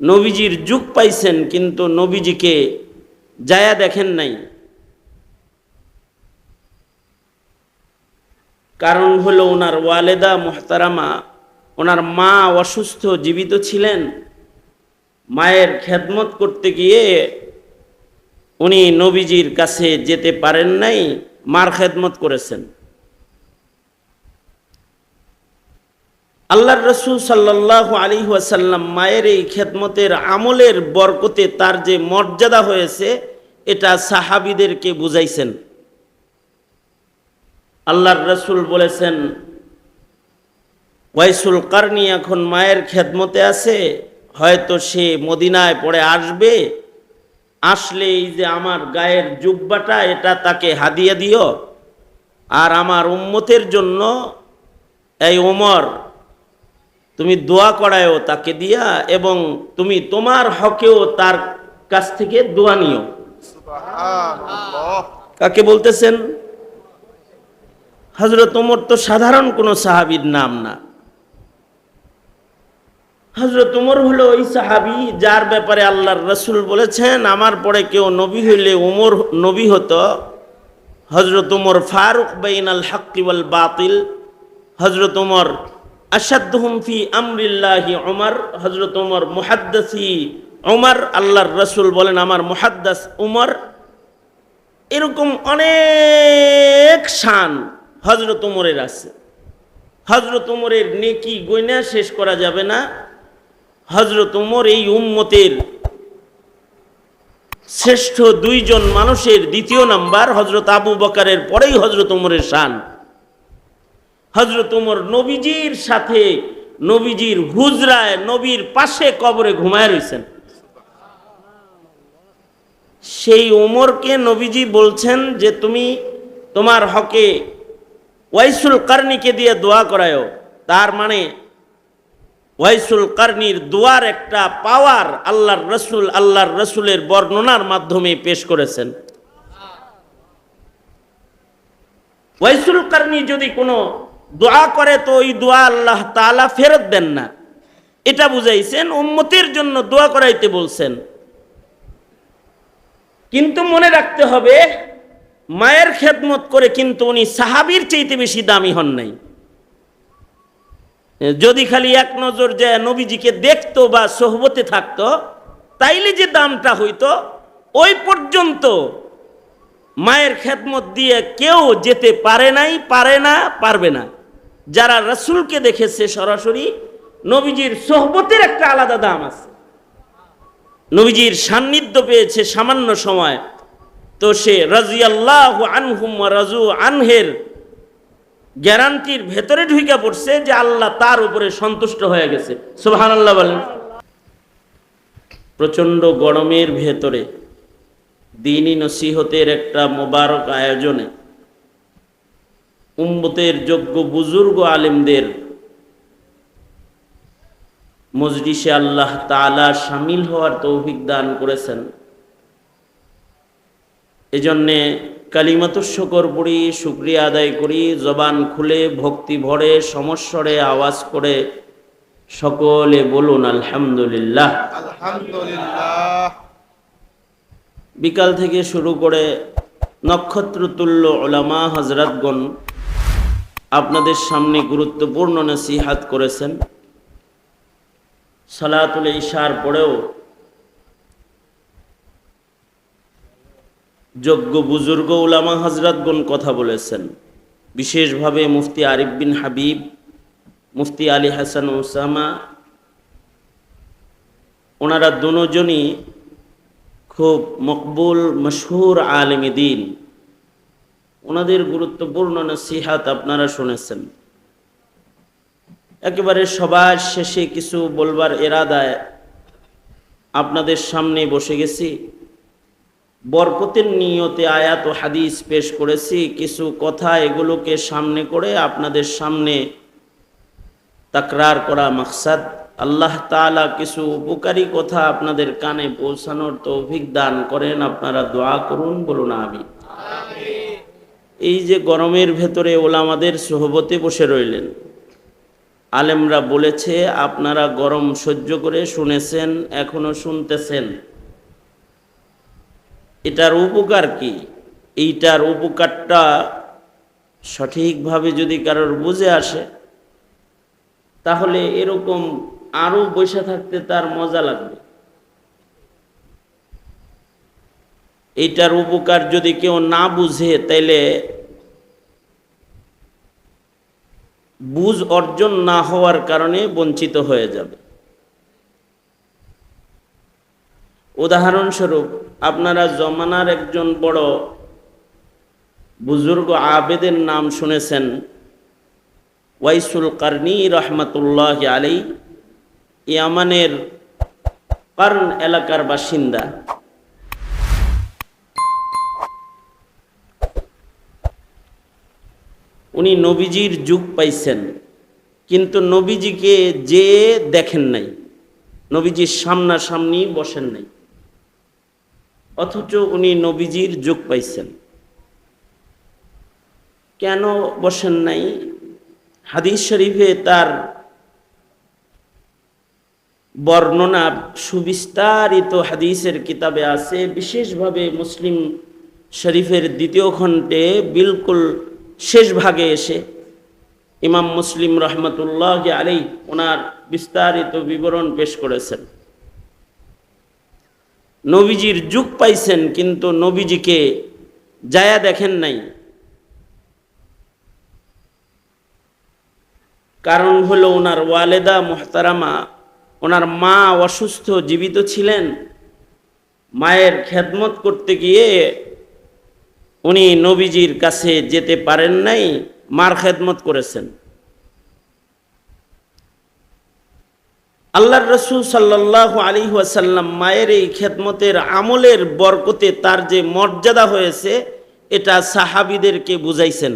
নবীজির যুগ পাইছেন, কিন্তু নবীজিকে যায়া দেখেন নাই। কারণ হলো ওনার ওয়ালেদা মোহতারামা, ওনার মা অসুস্থ, জীবিত ছিলেন। মায়ের খেদমত করতে গিয়ে উনি নবীজির কাছে যেতে পারেন নাই, মার খেদমত করেছেন। আল্লাহর রসুল সাল্লাহ আলী ওয়াসাল্লাম মায়ের এই খেদমতের আমলের বরকতে তার যে মর্যাদা হয়েছে, এটা সাহাবিদেরকে বুঝাইছেন। আল্লাহর রসুল বলেছেন, ওয়াইসুল কারনি এখন মায়ের খেদমতে আছে, হয়তো সে মদিনায় পড়ে আসবে, আসলে এই যে আমার গায়ের জুব্বাটা, এটা তাকে হাদিয়ে দিও, আর আমার উম্মতের জন্য, এই ওমর তুমি দোয়া করায়ও তাকে দিয়া এবং তুমি তোমার হকেও তার কাছ থেকে দোয়া নিও। কাকে বলতেছেন? হজরত ওমর তো সাধারণ কোনো সাহাবির নাম না। হজরত উমর হলো ওই সাহাবি যার ব্যাপারে আল্লাহর রসুল বলেছেন আমার পরে কেউ নবী হইলে উমর নবী হতো। হজরত উমর ফারুক বেইন আল হাক্কিওয়াল বাতিল। হজরত উমর আসাদুহুম ফি আমরিল্লাহি উমর হজরত উমর মুহাদ্দাসি উমর, আল্লাহর রসুল বলেন আমার মুহাদ্দাস উমর। এরকম অনেক শান হজরত উমরের আছে। হজরত উমরের নেকি গয়না শেষ করা যাবে না। হজরত উমর এই উম্মতের শ্রেষ্ঠ দুইজন মানুষের দ্বিতীয় নাম্বার হজরত আবু বকারের পরেই হজরত উমরের শান। হজরত উমর নবীজির সাথে নবীজির হুজরায় নবীর পাশে কবরে ঘুমায় রয়েছেন সেই উমরকে নবীজি বলছেন যে তুমি তোমার হকে ওয়াইসুল কারনিকে দিয়ে দোয়া করায়ও তার মানে ওয়াইসুল কারনির দোয়ার একটা পাওয়ার আল্লাহর রসুল আল্লাহর রসুলের বর্ণনার মাধ্যমে পেশ করেছেন। ওয়াইসুল কারনি যদি কোনো দোয়া করে তো ওই দোয়া আল্লাহ তালা ফেরত দেন না। এটা বুঝাইছেন, উম্মতের জন্য দোয়া করাইতে বলছেন। কিন্তু মনে রাখতে হবে, মায়ের খেদমত করে কিন্তু উনি সাহাবির চাইতে বেশি দামি হন নাই। যদি খালি এক নজর যায় নবীজিকে দেখতো বা সোহবতে থাকতো, তাইলে যে দামটা হইতো, ওই পর্যন্ত মায়ের খেদমত দিয়ে কেউ যেতে পারে নাই, পারে না, পারবে না। যারা রসুলকে দেখেছে সরাসরি, নবীজির সোহবতের একটা আলাদা দাম আছে। নবীজির সান্নিধ্য পেয়েছে সামান্য সময়। তো সে রাজিয়াল্লাহ আনহুম রাজু আনহের গ্যারান্টির ভেতরে ঢুকে পড়ছে যে আল্লাহ তার উপরে সন্তুষ্ট হয়ে গেছে। সুবহান আল্লাহ বলেন। প্রচণ্ড গরমের ভেতরে দিনই নসিহতের একটা মোবারক আয়োজনে উম্মতের যোগ্য বুজুর্গ আলেমদের মজলিসে আল্লাহ তালা সামিল হওয়ার তৌফিক দান করেছেন। এজন্যে কালিমাত শকর পড়ি শুক্রিয়া আদায় করি জবান খুলে ভক্তি ভরে সমস্বরে আওয়াজ করে সকলে বলুন আলহামদুলিল্লাহ। আলহামদুলিল্লাহ। বিকাল থেকে শুরু করে নক্ষত্র তুল্য ওলামা হজরতগণ আপনাদের সামনে গুরুত্বপূর্ণ নসিহাত করেছেন। সালাতুল ইশার পরেও যোগ্য বুজুর্গ উলামা হজরতগণ কথা বলেছেন। বিশেষভাবে মুফতি আরিফ বিন হাবিব, মুফতি আলী হাসান ওসামা, ওনারা দুজনই খুব মকবুল, মশহুর আলমী দিন। ওনাদের গুরুত্বপূর্ণ নসিহাত আপনারা শুনেছেন। একেবারে সবার শেষে কিছু বলবার এরাদায় আপনাদের সামনে বসে গেছি। বরকতের নিয়তে আয়াত ও হাদিস পেশ করেছি। কিছু কথা এগুলোকে সামনে করে আপনাদের সামনে তাকরার করা মাকসাদ। আল্লাহ তাআলা কিছু উপকারী কথা আপনাদের কানে পৌঁছানোর তৌফিক দান করেন। আপনারা দোয়া করুন, বলুন আমি এই যে গরমের ভেতরে ওলামাদের সোহবতে বসে রইলেন। আলেমরা বলেছে, আপনারা গরম সহ্য করে শুনেছেন, এখনও শুনতেছেন। এটার উপকার কি? এইটার উপকারটা সঠিকভাবে যদি কারোর বুঝে আসে, তাহলে এরকম আরও বসে থাকতে তার মজা লাগবে। এইটার উপকার যদি কেউ না বুঝে, তাইলে বুঝ অর্জন না হওয়ার কারণে বঞ্চিত হয়ে যাবে। উদাহরণস্বরূপ, আপনারা জমানার একজন বড় বুজুর্গ আবেদের নাম শুনেছেন, ওয়াইসুল কারনি রহমতুল্লাহ আলী ইয়ামানের কার্ন এলাকার বাসিন্দা। উনি নবীজির যুগ পাইছেন, কিন্তু নবীজিকে যে দেখেন নাই, নবীজির সামনাসামনি বসেন নাই, অথচ উনি নবীজির যুগ পাইছেন। কেন বসেন নাই? হাদিস শরীফে তার বর্ণনা সুবিস্তারিত হাদিসের কিতাবে আছে, বিশেষভাবে মুসলিম শরীফের দ্বিতীয় খণ্ডে বিলকুল শেষ ভাগে এসে ইমাম মুসলিম রহমতুল্লাহ আলী ওনার বিস্তারিত বিবরণ পেশ করেছেন। নবীজির যুগ পাইছেন, কিন্তু নবীজিকে যায়া দেখেন নাই। কারণ হলো ওনার ওয়ালেদা মোহতারামা, ওনার মা অসুস্থ, জীবিত ছিলেন। মায়ের খেদমত করতে গিয়ে উনি নবীজির কাছে যেতে পারেন নাই, মার খেদমত করেছেন। আল্লাহর রসুল সাল্লাহ আলী ওয়াসাল্লাম মায়ের এই খেদমতের আমলের বরকতে তার যে মর্যাদা হয়েছে, এটা সাহাবিদেরকে বুঝাইছেন।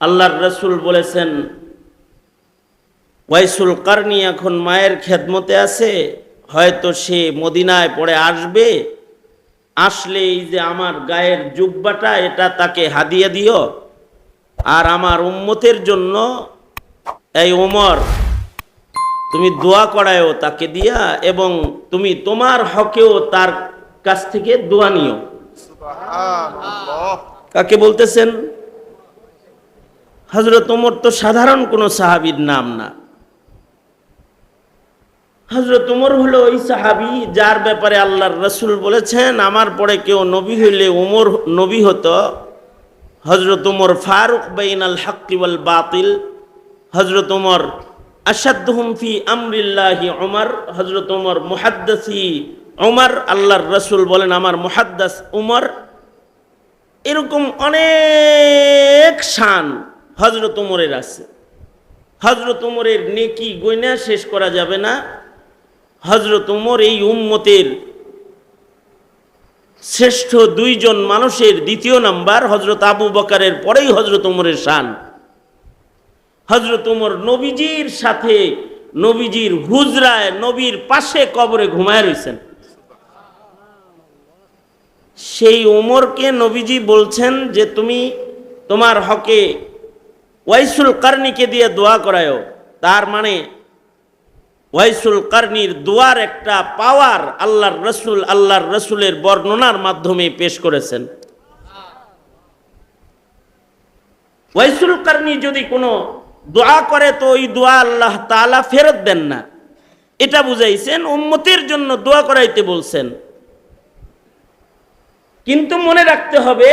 আল্লাহর রসুল বলেছেন, ওয়াইসুল কারনি এখন মায়ের খেদমতে আছে, হয়তো সে মদিনায় পড়ে আসবে আসলে এই যে আমার গায়ের জুব্বাটা এটা তাকে হাদিয়া দিও। আর আমার উম্মতের জন্য এই ওমর তুমি দোয়া করায়ও তাকে দিয়া এবং তুমি তোমার হকেও তার কাছ থেকে দোয়া নিও। কাকে বলতেছেন? হজরত ওমর তো সাধারণ কোনো সাহাবীর নাম না। হজরত উমর হলো ওই সাহাবি যার ব্যাপারে আল্লাহর রসুল বলেছেন, আমার পরে কেউ নবী হইলে উমর নবী হতো। হজরত উমর ফারুক বাইন আল হাক্কিওয়াল বাতিল। হজরত উমর আসাদুম ফি আমরিল্লাহি উমর। হজরত উমর মুহাদ্দাসি উমর। আল্লাহর রসুল বলেন, আমার মুহাদ্দাস উমর। এরকম অনেক শান হজরত উমরের আছে। হজরত উমরের নেকি গয়না শেষ করা যাবে না। হজরত উমর এই উম্মতের শ্রেষ্ঠ দুইজন মানুষের দ্বিতীয় নাম্বার হজরত আবু বকারের পরেই হজরত উমরের শান। হজরত উমর নবীজির সাথে, নবীজির হুজরায়, নবীর পাশে কবরে ঘুমায় রয়েছেন সেই উমরকে নবীজি বলছেন যে, তুমি তোমার হকে ওয়াইসুল কার্নিকে দিয়ে দোয়া করায়ও। তার মানে ওয়াইসুল কারনির দুয়ার একটা পাওয়ার আল্লাহর রসুল, আল্লাহর রসুলের বর্ণনার মাধ্যমে পেশ করেছেন। ওয়াইসুল কারনি যদি কোনো দোয়া করে, তো ওই দোয়া আল্লাহ তাআলা ফেরত দেন না। এটা বুঝাইছেন, উম্মতের জন্য দোয়া করাইতে বলছেন। কিন্তু মনে রাখতে হবে,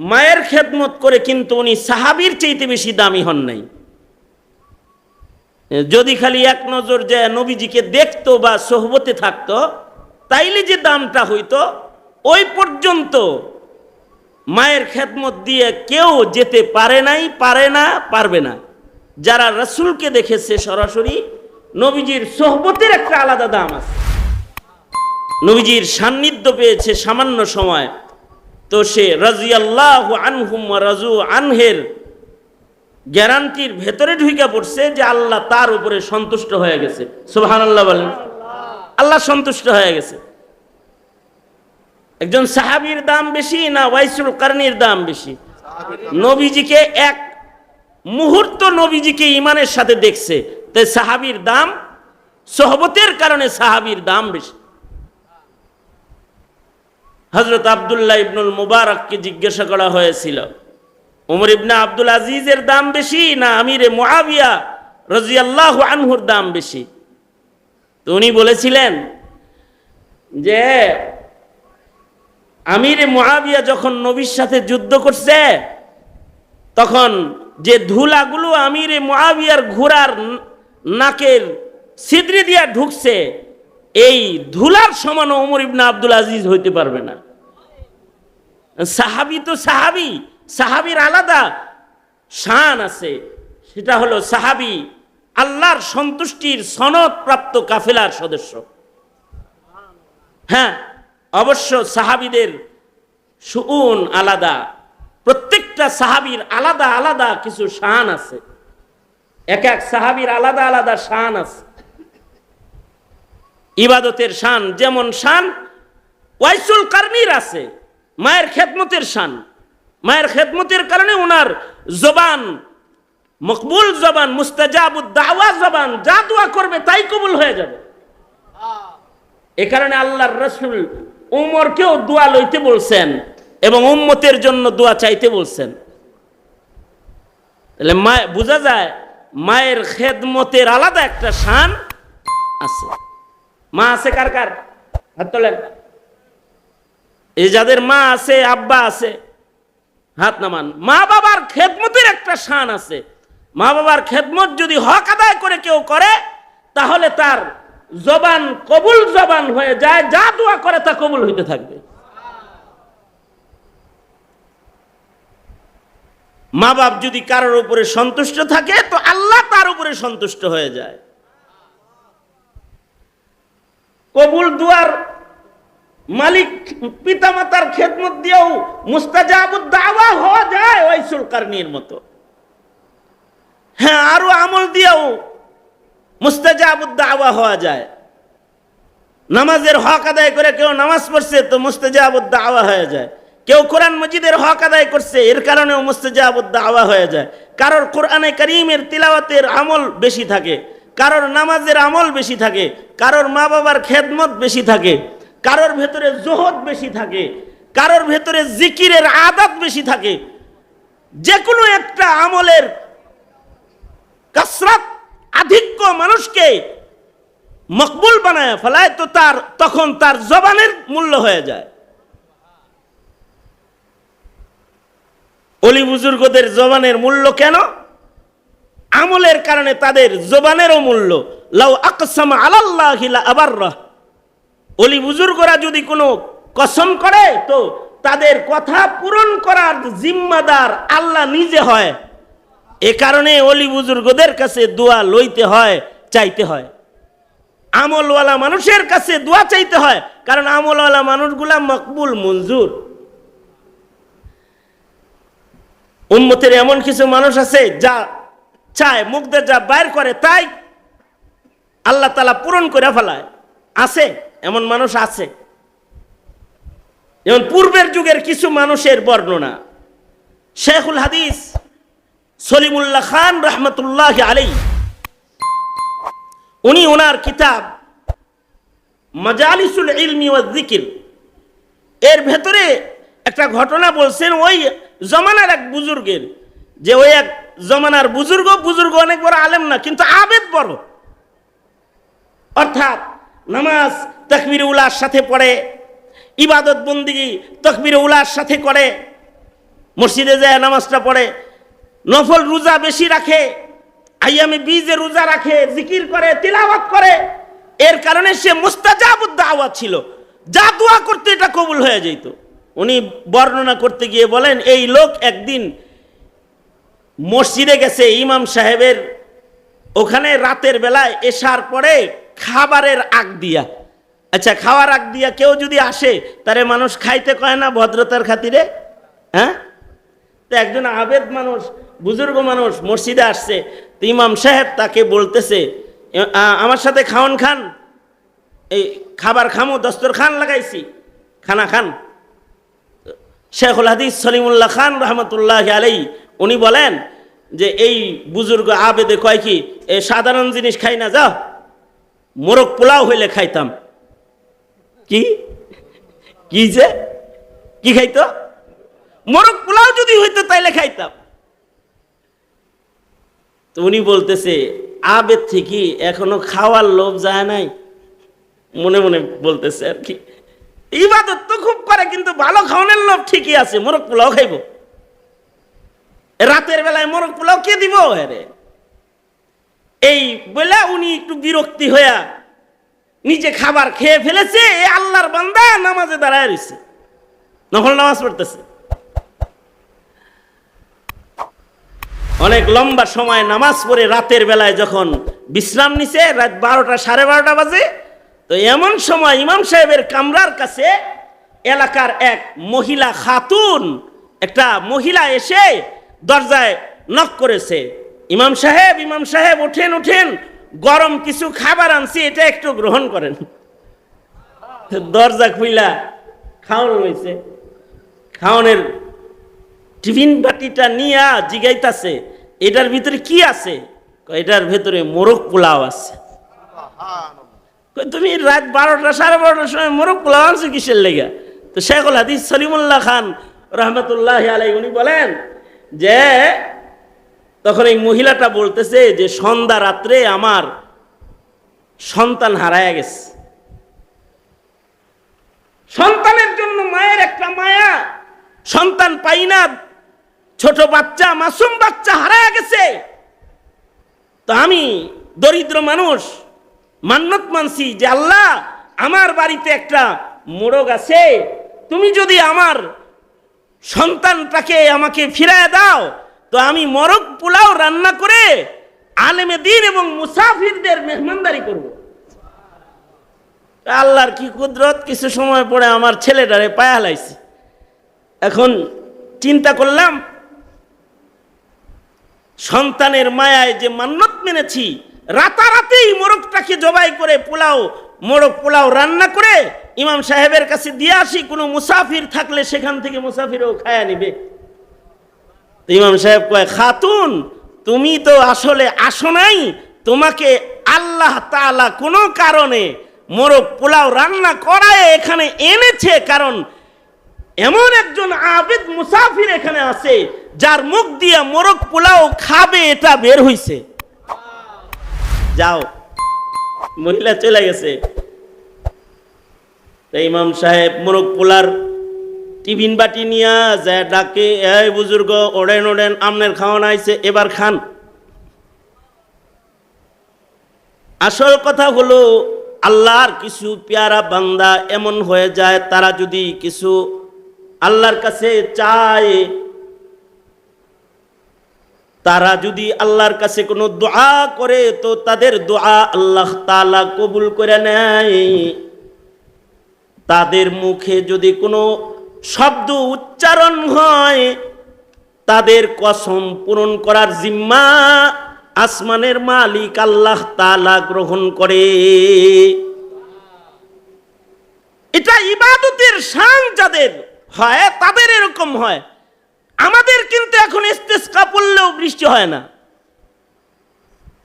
মায়ের খেদমত করে কিন্তু উনি সাহাবির চাইতে বেশি দামি হন নাই। যদি খালি এক নজর যে নবীজিকে দেখতো বা সোহবতে থাকতো, তাইলে যে দামটা হইতো, ওই পর্যন্ত মায়ের খেদমত দিয়ে কেউ যেতে পারে নাই, পারে না, পারবে না। যারা রসুলকে দেখেছে সরাসরি, নবীজির সোহবতের একটা আলাদা দাম আছে। নবীজির সান্নিধ্য পেয়েছে সামান্য সময়। তো সে রাজিয়াল্লাহ আনহুম রাজু আনহের গ্যারান্টির ভেতরে ঢুকে পড়ছে যে আল্লাহ তার উপরে সন্তুষ্ট হয়ে গেছে। সুবহান আল্লাহ বলেন। আল্লাহ সন্তুষ্ট হয়ে গেছে। একজন সাহাবীর দাম বেশি না ওয়াইসুল কারনির দাম বেশি? নবীজিকে এক মুহূর্ত নবীজিকে ইমানের সাথে দেখছে তাই সাহাবির দাম, সহবতের কারণে সাহাবির দাম বেশি। হজরত আবদুল্লাহ ইবনুল মুবারককে জিজ্ঞাসা করা হয়েছিল উমর ইবনে আব্দুল আজিজের দাম বেশি না আমিরে মুআবিয়া রাজিয়াল্লাহ আনহুর দাম বেশি? তো উনি বলেছিলেন যে, আমিরে মহাবিয়া যখন নবীর সাথে যুদ্ধ করছে, তখন যে ধুলাগুলো আমিরে মহাবিয়ার ঘোড়ার নাকের ছিদ্রি দিয়া ঢুকছে, এই ধুলার সমান ওমর ইবনে আব্দুল আজিজ হইতে পারবে না। সাহাবি তো সাহাবি। সাহাবির আলাদা শান আছে। সেটা হলো সাহাবি আল্লাহর সন্তুষ্টির সনদ প্রাপ্ত কাফেলার সদস্য। হ্যাঁ অবশ্য সাহাবিদের সুউন আলাদা। প্রত্যেকটা সাহাবির আলাদা আলাদা কিছু শান আছে। এক এক সাহাবির আলাদা আলাদা শান আছে। ইবাদতের শান যেমন শান, ওয়াইসুল কারনির আছে, মায়ের খেদমতের শান। মায়ের খেদমতের কারণে ওনার জবান, মকবুল জবান, মুস্তাজাবুদ দাওয়া জবান, যা দোয়া করবে তাই কবুল হয়ে যাবে। এ কারণে আল্লাহর রসুল উমরকেও দোয়া লইতে বলছেন এবং উম্মতের জন্য দোয়া চাইতে বলছেন। তাহলে মা, বোঝা যায় মায়ের খেদমতের আলাদা একটা শান আছে। মা আছে কার কার? হাত তোলেন। এই যাদের মা আছে, আব্বা আছে হাত নামান। মা বাবার খেদমতের একটা শান আছে। মা বাবার খেদমত যদি হক আদায় করে কেউ করে, তাহলে তার জবান কবুল জবান হয়ে যায়, যা দোয়া করে তা কবুল হইতে থাকবে। মা বাপ যদি কারোর উপরে সন্তুষ্ট থাকে, তো আল্লাহ তার উপরে সন্তুষ্ট হয়ে যায়। কবুল দুয়ার মালিক পিতামাতার খেদমত দিয়েও মুস্তাজাবুদ দাওয়া হওয়া যায় ওয়াইসুল কারনির মতো। হ্যাঁ আরও আমল দিয়েও মুস্তাজাবুদ দাওয়া হওয়া যায়। নামাজের হক আদায় করে কেউ নামাজ পড়ছে তো মুস্তাজাবুদ দাওয়া হয়ে যায়। কেউ কোরআন মজিদের হক আদায় করছে, এর কারণেও মুস্তাজাবুদ দাওয়া হয়ে যায়। কারোর কোরআনে করিমের তিলাওয়াতের আমল বেশি থাকে, কারোর নামাজের আমল বেশি থাকে, কারোর মা বাবার খেদমত বেশি থাকে। কারোর ভেতরে জোহদ বেশি থাকে, কারোর ভেতরে জিকিরের আদত বেশি থাকে। যে কোনো একটা আমলের কাসরাত আধিক্য মানুষকে মকবুল বানায়, ফেলায় তো তার, তখন তার জবানের মূল্য হয়ে যায়। অলি বুজুর্গদের জবানের মূল্য কেন? আমলের কারণে তাদের জবানেরও মূল্য। লাউ আকসাম আলাল্লাহ আবার অলি বুজুর্গরা যদি কোনো কসম করে, তো তাদের কথা পূরণ করার জিম্মাদার আল্লাহ নিজে হয়। এ কারণে অলি বুজুর্গদের কাছে দোয়া লইতে হয়, চাইতে হয়। আমলওয়ালা মানুষের কাছে দোয়া চাইতে হয়, কারণ আমলওয়ালা মানুষগুলা মকবুল, মঞ্জুর। উম্মতের এমন কিছু মানুষ আছে, যা চায়, মুখ যা বাইর করে, তাই আল্লাহ তালা পূরণ করে ফেলায়। আছে। এমন মানুষ আছে। যেমন পূর্বের যুগের কিছু মানুষের বর্ণনা। শেখুল হাদিস সলিমুল্লাহ খান রহমতুল্লাহ আলাই উনি ওনার কিতাব মাজালিসুল ইলমি ওয়া জিকির এর ভেতরে একটা ঘটনা বলছেন ওই জমানার এক বুজুর্গের, যে ওই এক জমানার বুজুর্গ বুজুর্গ অনেক বড় আলেম না, কিন্তু আবেদ বড়। অর্থাৎ নামাজ তকবির উলার সাথে পড়ে, ইবাদত বন্দিগি তকবির উলার সাথে করে, মসজিদে যায় নামাজটা পড়ে, নফল রোজা বেশি রাখে আইয়ামে বীজে রোজা রাখে, জিকির করে, তিলাওয়াত করে, এর কারণে সে মুস্তাজাবুদ আওয়াজ ছিল। যা দোয়া করতে এটা কবুল হয়ে যেত। উনি বর্ণনা করতে গিয়ে বলেন, এই লোক একদিন মসজিদে গেছে, ইমাম সাহেবের ওখানে রাতের বেলায় এসার পরে খাবারের আগ দিয়া আচ্ছা খাওয়ার আগ দিয়া কেউ যদি আসে, তারে মানুষ খাইতে কয় না ভদ্রতার খাতিরে? হ্যাঁ? তো একজন আবেদ মানুষ, বুজুর্গ মানুষ মসজিদে আসছে, তো ইমাম সাহেব তাকে বলতেছে আমার সাথে খাওয়ান খান, এই খাবার খামো দস্তর খান লাগাইছি, খানা খান। শেখুল হাদিস সলিমুল্লাহ খান রহমতুল্লাহ আলাই উনি বলেন যে, এই বুজুর্গ আবেদে কয় কি সাধারণ জিনিস খাই না যা মোরগ পোলাও হইলে খাইতাম। কি? কি যে? কি খাইতো? মোরগ পোলাও যদি হইতো তাইলে খাইতাম। তো উনি বলতেছে আবেদ থেকে এখনও খাওয়ার লোভ যায় নাই। মনে মনে বলতেছে আর কি। ইবাদত তো খুব করে, কিন্তু ভালো খাওয়ানোর লোভ ঠিকই আছে, মোরগ পোলাও খাইব। রাতের বেলায় মোরগ পোলাও কে দিব? আরে। এই বলে উনি একটু বিরক্তি হইয়া নিজে খাবার খেয়ে ফেলেছে, এ আল্লাহর বান্দা নামাজে দাঁড়ায় রয়েছে নকল নামাজ পড়তেছে। অনেক লম্বা সময় নামাজ পড়ে রাতের বেলায় যখন বিশ্রাম নিছে, রাত বারোটা সাড়ে বারোটা বাজে, তো এমন সময় ইমাম সাহেবের কামরার কাছে এলাকার এক মহিলা খাতুন, একটা মহিলা এসে দরজায় নক করেছে। ইমাম সাহেব ইমাম সাহেব ওঠেন ওঠেন গরম কিছু খাবার আনছি, এটা একটু গ্রহণ করেন। দরজা খুইলা খাওয়ানো হয়েছে খাওয়ানোর টিফিন বাটিটা নিয়া জিগাইতাছে, এটার ভিতরে কি আছে? এটার ভেতরে মোরগ পোলাও আছে। তুমি রাত বারোটা, সাড়ে বারোটার সময় মোরগ পোলাও আনছো কিসের লেগে? তো শেখুল হাদিস সলিমুল্লাহ খান রহমতুল্লাহ আলাই উনি বলেন যে তখন এই মহিলাটা বলতেছে যে সন্ধ্যা রাত্রে আমার সন্তান হারায় গেছে। সন্তানের জন্য মায়ের একটা মায়া। সন্তান পাই না, ছোট বাচ্চা, মাসুম বাচ্চা হারায় গেছে। তো আমি দরিদ্র মানুষ, মান্নত মানছি যে আল্লাহ, আমার বাড়িতে একটা মোরগ আছে। তুমি যদি আমার সন্তানটাকে আমাকে ফিরায় দাও তো আমি মরক পোলাও রান্না করে আলেমে দিন এবং মুসাফিরদের মেহমানদারি করব। আল্লাহর কি কুদরত? কিছু সময় পরে আমার ছেলেটারে পায়া লাইছে এখন চিন্তা করলাম, সন্তানের মায়ায় যে মান্যত মেনেছি, রাতারাতেই মোরগটাকে জবাই করে পোলাও মোরগ পোলাও রান্না করে ইমাম সাহেবের কাছে দিয়ে আসি, কোনো মুসাফির থাকলে সেখান থেকে মুসাফিরও খায়া নিবে। তো ইমাম সাহেব কয়, খাতুন, তুমি তো আসলে আসো নাই। তোমাকে আল্লাহ তাআলা কোনো কারণে মোরগ পোলাও রান্না করায় এখানে এনেছে। কারণ এমন একজন আবেদ মুসাফির এখানে আছে, যার মুখ দিয়ে মোরগ পোলাও খাবে, এটা বের হইছে। যাও, মহিলা চলে গেছে। ইমাম সাহেব মোরগ পোলার টিফিন বাটি নিয়া যায় ডাকে, এই বুজুর্গ, ওড়েন ওড়েন, আমনের খাওয়ানো আইছে, এবার খান। আসল কথা হলো, আল্লাহর কিছু পেয়ারা বান্দা এমন হয়ে যায়, তারা যদি কিছু আল্লাহর কাছে চায়, তারা যদি আল্লাহর কাছে কোনো দোয়া করে, তো তাদের দোয়া আল্লাহ তালা কবুল করে নেয়। তাদের মুখে যদি কোনো শব্দ উচ্চারণ হয়। তাদের কসম পূরণ করার জিম্মা আসমানের মালিক আল্লাহ তালা গ্রহণ করে। এটা ইবাদতের শান যাদের হয়, তাদের এরকম হয়। আমাদের কিন্তু এখন ইস্তেস্কা পড়লেও বৃষ্টি হয় না।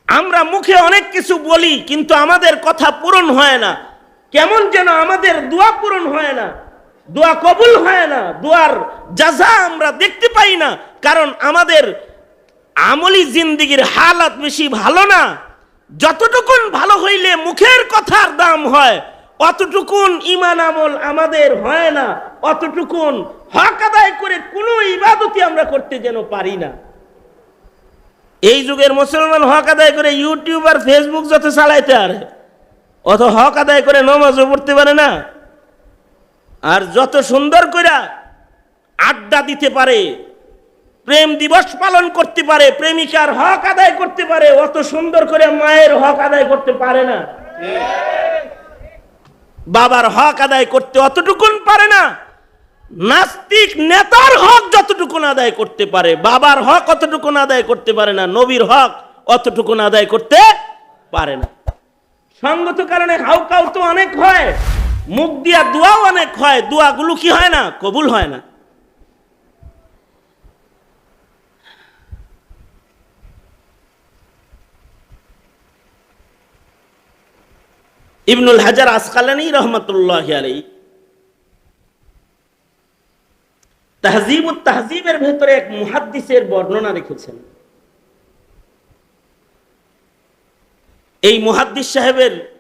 আমরা মুখে অনেক কিছু বলি, কিন্তু আমাদের কথা পূরণ হয় না। কেমন যেন আমাদের দোয়া পূরণ হয় না। দোয়া কবুল হয় না, দোয়ার যাজা আমরা দেখতে পাই না, কারণ আমাদের আমলি জিন্দিগির হালাত বেশি ভালো না। যতটুকুন ভালো হইলে মুখের কথার দাম হয়, অতটুকুন ইমান আমল আমাদের হয় না, অতটুকুন হক আদায় করে কোনো ইবাদতি আমরা করতে যেন পারি না। এই যুগের মুসলমান হক আদায় করে ইউটিউব আর ফেসবুক যত চালাইতে আরে অত হক আদায় করে নমাজও পড়তে পারে না। আর যত সুন্দর করে আড্ডা দিতে পারে, প্রেম দিবস পালন করতে পারে, প্রেমিকার হক আদায় করতে পারে, অত সুন্দর করে মায়ের হক আদায় করতে পারে না। বাবার হক আদায় করতে অতটুকুন পারে না। নাস্তিক নেতার হক যতটুকুন আদায় করতে পারে, বাবার হক অতটুকুন আদায় করতে পারে না, নবীর হক অতটুকুন আদায় করতে পারে না। সঙ্গত কারণে হাউকাউ তো অনেক হয়। মুখ দিয়া দোয়াও অনেক হয়, দোয়াগুলো কি হয় না? কবুল হয় না। ইবনুল হাজার আসকালানি রহমতুল্লাহ আলী তাহজিব তাহজিবের ভেতরে এক মুহাদ্দিসের বর্ণনা রেখেছেন। এই মুহাদ্দিস সাহেবের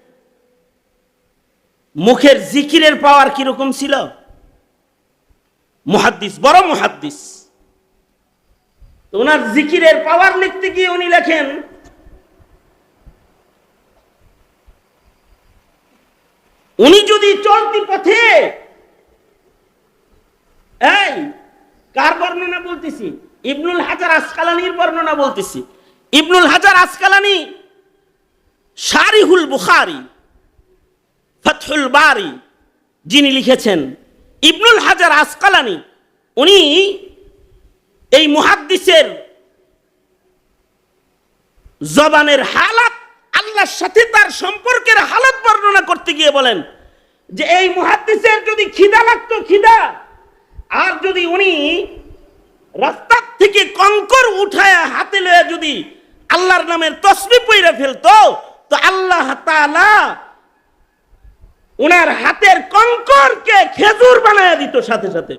মুখের জিকিরের পাওয়ার কীরকম ছিল? মুহাদ্দিস, বড় মুহাদ্দিস। ওনার জিকিরের পাওয়ার লিখতে গিয়ে উনি লেখেন, উনি যদি চলতি পথে, এই, কার বর্ণনা বলতেছি? ইবনুল হাজার আসকালানির বর্ণনা বলতেছি। ইবনুল হাজার আসকালানি শারিহুল বুখারি। ফতহুল বারি, যিনি লিখেছেন, ইবনুল হাজার আসকালানি, উনি এই মুহাদ্দিসের জবানের হালাত আল্লাহর সাথে তার সম্পর্কের হালাত বর্ণনা করতে গিয়ে বলেন যে এই মুহাদ্দিসের যদি খিদা লাগতো, খিদা। আর যদি উনি রাস্তার থেকে কঙ্কর উঠায় হাতে লয়ে যদি আল্লাহর নামের তসবি পইরা ফেলতো, তো আল্লাহ তাআলা উনার হাতের কঙ্করকে খেজুর বানায় দিত সাথে সাথে।